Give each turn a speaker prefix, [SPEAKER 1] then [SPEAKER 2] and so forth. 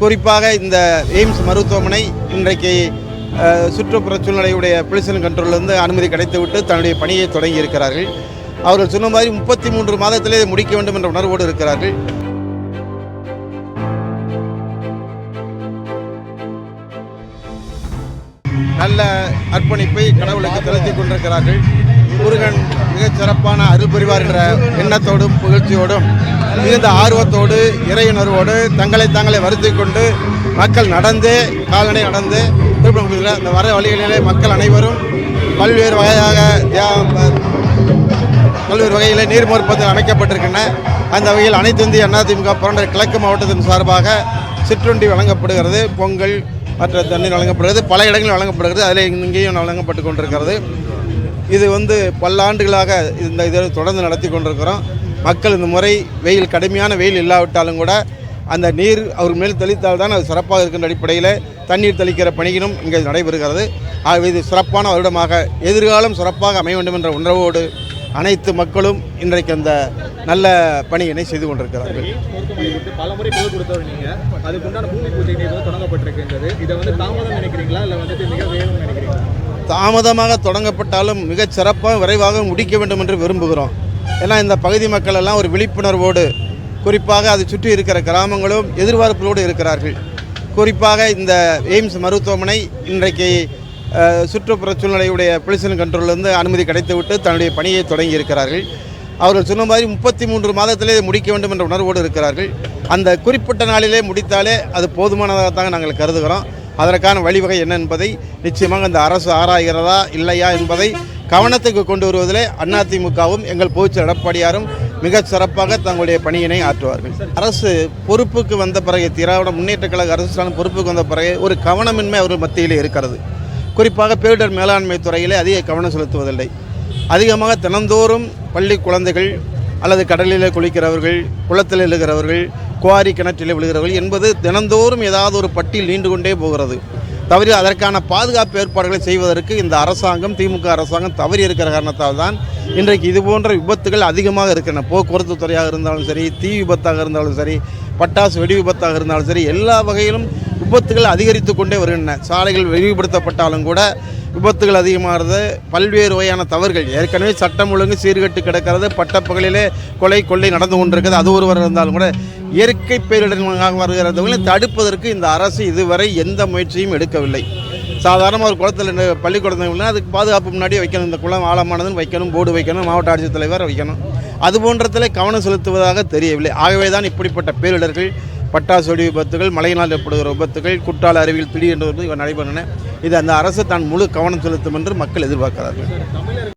[SPEAKER 1] குறிப்பாக இந்த எய்ம்ஸ் மருத்துவமனை இன்றைக்கு சுற்றுப்புற சூழ்நிலையுடைய பொல்யூஷன் கண்ட்ரோலிருந்து அனுமதி கிடைத்துவிட்டு தன்னுடைய பணியை தொடங்கி இருக்கிறார்கள். அவர்கள் சொன்ன மாதிரி முப்பத்தி மூன்று மாதத்திலே முடிக்க வேண்டும் என்ற உணர்வோடு இருக்கிறார்கள். நல்ல அர்ப்பணிப்பை கடவுளுக்கு செலுத்திக் கொண்டிருக்கிறார்கள். முருகன் மிகச் சிறப்பான அருள் புரிவார் என்ற எண்ணத்தோடும் புகழ்ச்சியோடும் மிகுந்த ஆர்வத்தோடு இறையுணர்வோடு தங்களை தாங்களே வருத்தி கொண்டு மக்கள் நடந்து கால்நடை நடந்து திருப்பணம் அந்த வர வழிகளிலே மக்கள் அனைவரும் பல்வேறு வகையாக பல்வேறு வகையில் நீர்மோர்ப்பத்தில் அமைக்கப்பட்டிருக்கின்றன. அந்த வகையில் அனைத்து இந்திய அதிமுக போன்ற கிழக்கு மாவட்டத்தின் சார்பாக சிற்றுண்டி வழங்கப்படுகிறது பொங்கல் மற்ற தண்ணீர் வழங்கப்படுகிறது பல இடங்களில் வழங்கப்படுகிறது அதில் இங்கேயும் வழங்கப்பட்டு கொண்டிருக்கிறது. இது வந்து பல்லாண்டுகளாக இந்த இதை தொடர்ந்து நடத்தி கொண்டிருக்கிறோம். மக்கள் இந்த முறை வெயில் கடுமையான வெயில் இல்லாவிட்டாலும் கூட அந்த நீர் அவர் மேல் தெளித்தால் தான் அது சிறப்பாக இருக்கின்ற அடிப்படையில் தண்ணீர் தெளிக்கிற பணியினும் இங்கே நடைபெறுகிறது. ஆகவே இது சிறப்பான வருடமாக எதிர்காலம் சிறப்பாக அமைய வேண்டும் என்ற உணர்வோடு அனைத்து மக்களும் இன்றைக்கு அந்த நல்ல பணியினை செய்து கொண்டிருக்கிறார்கள்.
[SPEAKER 2] பல முறை குரல் கொடுத்தவர் நீங்கள் அதுக்குண்டான பூமி பூஜை தொடங்கப்பட்டிருக்கின்றது. இதை வந்து தாமதம் நினைக்கிறீங்களா? இல்லை வந்துட்டு மிக
[SPEAKER 1] தாமதமாக தொடங்கப்பட்டாலும் மிகச் சிறப்பாக விரைவாக முடிக்க வேண்டும் என்று விரும்புகிறோம். ஏன்னா இந்த பகுதி மக்கள் எல்லாம் ஒரு விழிப்புணர்வோடு குறிப்பாக அதை சுற்றி இருக்கிற கிராமங்களும் எதிர்பார்ப்புகளோடு இருக்கிறார்கள். குறிப்பாக இந்த எய்ம்ஸ் மருத்துவமனை இன்றைக்கு சுற்றுப்புற சூழ்நிலையுடைய பொல்யூஷன் கண்ட்ரோலிருந்து அனுமதி கிடைத்துவிட்டு தன்னுடைய பணியை தொடங்கி இருக்கிறார்கள். அவர்கள் சொன்ன மாதிரி முப்பத்தி மூன்று மாதத்திலே முடிக்க வேண்டும் என்ற உணர்வோடு இருக்கிறார்கள். அந்த குறிப்பிட்ட நாளிலே முடித்தாலே அது போதுமானதாக தான் நாங்கள் கருதுகிறோம். அதற்கான வழிவகை என்ன என்பதை நிச்சயமாக இந்த அரசு ஆராய்கிறதா இல்லையா என்பதை கவனத்துக்கு கொண்டு வருவதிலே அதிமுகவும் எங்கள் பொதுச்செயலர் எடப்பாடியாரும் மிகச் சிறப்பாக தங்களுடைய பணியினை ஆற்றுவார்கள். அரசு பொறுப்புக்கு வந்த பிறகு திராவிட முன்னேற்ற கழக அரசான பொறுப்புக்கு வந்த பிறகு ஒரு கவனமின்மை அவர்கள் மத்தியில் இருக்கிறது. குறிப்பாக பேரிடர் மேலாண்மை துறையிலே அதிக கவனம் செலுத்துவதில்லை. அதிகமாக தினந்தோறும் பள்ளி குழந்தைகள் அல்லது கடலில் குளிக்கிறவர்கள் குளத்தில் எழுகிறவர்கள் குவாரி கிணற்றில் விழுகிறவர்கள் என்பது தினந்தோறும் ஏதாவது ஒரு பட்டியல் நீண்டு கொண்டே போகிறது. தவறி அதற்கான பாதுகாப்பு ஏற்பாடுகளை செய்வதற்கு இந்த அரசாங்கம் திமுக அரசாங்கம் தவறி இருக்கிற காரணத்தால் தான் இன்றைக்கு இது போன்ற விபத்துகள் அதிகமாக இருக்கின்றன. போக்குவரத்து துறையாக இருந்தாலும் சரி தீ விபத்தாக இருந்தாலும் சரி பட்டாசு வெடி விபத்தாக இருந்தாலும் சரி எல்லா வகையிலும் விபத்துகள் அதிகரித்து கொண்டே வருகின்றன. சாலைகள் விரிவுபடுத்தப்பட்டாலும் கூட விபத்துகள் அதிகமாகிறது. பல்வேறு வகையான தவறுகள். ஏற்கனவே சட்டம் ஒழுங்கு சீர்கட்டு கிடக்கிறது. பட்டப்பகலிலே கொலை கொள்ளை நடந்து கொண்டிருக்கிறது. அது ஒருவர் இருந்தாலும் கூட இயற்கை பேரிடர்களாக வருகிறவர்களை தடுப்பதற்கு இந்த அரசு இதுவரை எந்த முயற்சியும் எடுக்கவில்லை. சாதாரணமாக ஒரு குளத்தில் நின்று பள்ளி அதுக்கு பாதுகாப்பு முன்னாடியே வைக்கணும். இந்த குளம் ஆழமானதுன்னு வைக்கணும் போர்டு வைக்கணும் மாவட்ட ஆட்சித்தலைவர் வைக்கணும். அது போன்றத்தில் கவனம் செலுத்துவதாக தெரியவில்லை. ஆகவே தான் இப்படிப்பட்ட பேரிடர்கள் பட்டாசு வெடி விபத்துகள் மழையினால் ஏற்படுகிற விபத்துகள் குற்றால அருவியில் திடீரென்று வந்து இவை நடைபெறன இது அந்த அரசு தான் முழு கவனம் செலுத்தும் என்று மக்கள் எதிர்பார்க்கிறார்கள்.